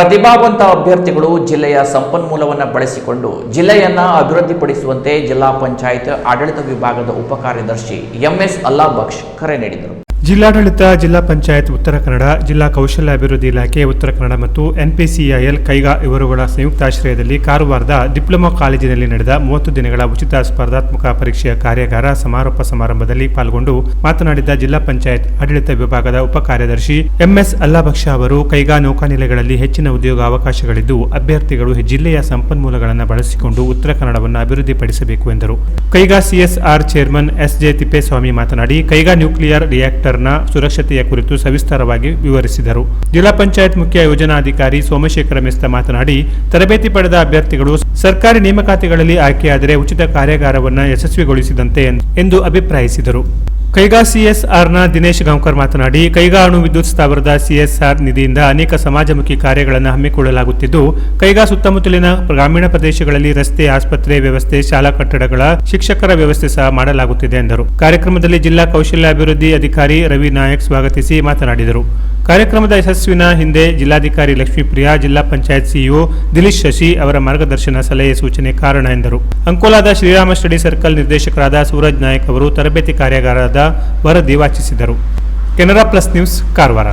ಪ್ರತಿಭಾವಂತ ಅಭ್ಯರ್ಥಿಗಳು ಜಿಲ್ಲೆಯ ಸಂಪನ್ಮೂಲವನ್ನು ಬಳಸಿಕೊಂಡು ಜಿಲ್ಲೆಯನ್ನ ಅಭಿವೃದ್ಧಿಪಡಿಸುವಂತೆ ಜಿಲ್ಲಾ ಪಂಚಾಯತ್ ಆಡಳಿತ ವಿಭಾಗದ ಉಪಕಾರ್ಯದರ್ಶಿ ಎಂಎಸ್ ಅಲ್ಲಾಬಕ್ಷ್ ಕರೆ ನೀಡಿದರು. ಜಿಲ್ಲಾಡಳಿತ, ಜಿಲ್ಲಾ ಪಂಚಾಯತ್, ಉತ್ತರ ಕನ್ನಡ, ಜಿಲ್ಲಾ ಕೌಶಲ್ಯ ಅಭಿವೃದ್ಧಿ ಇಲಾಖೆ, ಉತ್ತರ ಕನ್ನಡ ಮತ್ತು ಎನ್ಪಿಸಿಐಎಲ್, ಕೈಗಾ ಇವರುಗಳ ಸಂಯುಕ್ತಾಶ್ರಯದಲ್ಲಿ ಕಾರವಾರದ ಡಿಪ್ಲೊಮಾ ಕಾಲೇಜಿನಲ್ಲಿ ನಡೆದ ಮೂವತ್ತು ದಿನಗಳ ಉಚಿತ ಸ್ಪರ್ಧಾತ್ಮಕ ಪರೀಕ್ಷೆಯ ಕಾರ್ಯಾಗಾರ ಸಮಾರೋಪ ಸಮಾರಂಭದಲ್ಲಿ ಪಾಲ್ಗೊಂಡು ಮಾತನಾಡಿದ ಜಿಲ್ಲಾ ಪಂಚಾಯತ್ ಆಡಳಿತ ವಿಭಾಗದ ಉಪ ಕಾರ್ಯದರ್ಶಿ ಎಂಎಸ್ ಅಲ್ಲಾಭಕ್ಷ ಅವರು, ಕೈಗಾ ನೌಕಾನೆಲೆಗಳಲ್ಲಿ ಹೆಚ್ಚಿನ ಉದ್ಯೋಗ ಅವಕಾಶಗಳಿದ್ದು ಅಭ್ಯರ್ಥಿಗಳು ಜಿಲ್ಲೆಯ ಸಂಪನ್ಮೂಲಗಳನ್ನು ಬಳಸಿಕೊಂಡು ಉತ್ತರ ಕನ್ನಡವನ್ನು ಅಭಿವೃದ್ಧಿಪಡಿಸಬೇಕು ಎಂದರು. Kaiga CSR chairman SJ Thippeswamy ಮಾತನಾಡಿ, ಕೈಗಾ ನ್ಯೂಕ್ಲಿಯರ್ ರಿಯಾಕ್ಟರ್ನ ಸುರಕ್ಷತೆಯ ಕುರಿತು ಸವಿಸ್ತಾರವಾಗಿ ವಿವರಿಸಿದರು. ಜಿಲ್ಲಾ ಪಂಚಾಯತ್ ಮುಖ್ಯ ಯೋಜನಾಧಿಕಾರಿ ಸೋಮಶೇಖರ ಮೆಸ್ತ ಮಾತನಾಡಿ, ತರಬೇತಿ ಪಡೆದ ಅಭ್ಯರ್ಥಿಗಳು ಸರ್ಕಾರಿ ನೇಮಕಾತಿಗಳಲ್ಲಿ ಆಯ್ಕೆಯಾದರೆ ಉಚಿತ ಕಾರ್ಯಾಗಾರವನ್ನು ಯಶಸ್ವಿಗೊಳಿಸಿದಂತೆ ಎಂದು ಅಭಿಪ್ರಾಯಿಸಿದರು. ಕೈಗಾ ಸಿಎಸ್ಆರ್ನ ದಿನೇಶ್ ಗಾಂವ್ಕರ್ ಮಾತನಾಡಿ, ಕೈಗಾ ಅಣು ವಿದ್ಯುತ್ ಸ್ಥಾವರದ ಸಿಎಸ್ಆರ್ ನಿಧಿಯಿಂದ ಅನೇಕ ಸಮಾಜಮುಖಿ ಕಾರ್ಯಗಳನ್ನು ಹಮ್ಮಿಕೊಳ್ಳಲಾಗುತ್ತಿದ್ದು, ಕೈಗಾ ಸುತ್ತಮುತ್ತಲಿನ ಗ್ರಾಮೀಣ ಪ್ರದೇಶಗಳಲ್ಲಿ ರಸ್ತೆ, ಆಸ್ಪತ್ರೆ, ವ್ಯವಸ್ಥೆ, ಶಾಲಾ ಕಟ್ಟಡಗಳ ಶಿಕ್ಷಕರ ವ್ಯವಸ್ಥೆ ಸಹ ಮಾಡಲಾಗುತ್ತಿದೆ ಎಂದರು. ಕಾರ್ಯಕ್ರಮದಲ್ಲಿ ಜಿಲ್ಲಾ ಕೌಶಲ್ಯಾಭಿವೃದ್ಧಿ ಅಧಿಕಾರಿ ರವಿ ನಾಯಕ್ ಸ್ವಾಗತಿಸಿ ಮಾತನಾಡಿದರು. ಕಾರ್ಯಕ್ರಮದ ಯಶಸ್ವಿನ ಹಿಂದೆ ಜಿಲ್ಲಾಧಿಕಾರಿ ಲಕ್ಷ್ಮೀಪ್ರಿಯಾ, ಜಿಲ್ಲಾ ಪಂಚಾಯತ್ ಸಿಇಒ ದಿಲೀಶ್ ಶಶಿ ಅವರ ಮಾರ್ಗದರ್ಶನ ಸಲಹೆ ಸೂಚನೆ ಕಾರಣ ಎಂದರು. ಅಂಕೋಲಾದ ಶ್ರೀರಾಮ ಸ್ಟಡಿ ಸರ್ಕಲ್ ನಿರ್ದೇಶಕರಾದ ಸೂರಜ್ ನಾಯಕ್ ಅವರು ತರಬೇತಿ ಕಾರ್ಯಾಗಾರದ ವರದಿ ವಾಚಿಸಿದರು. Canara plus news Karwar.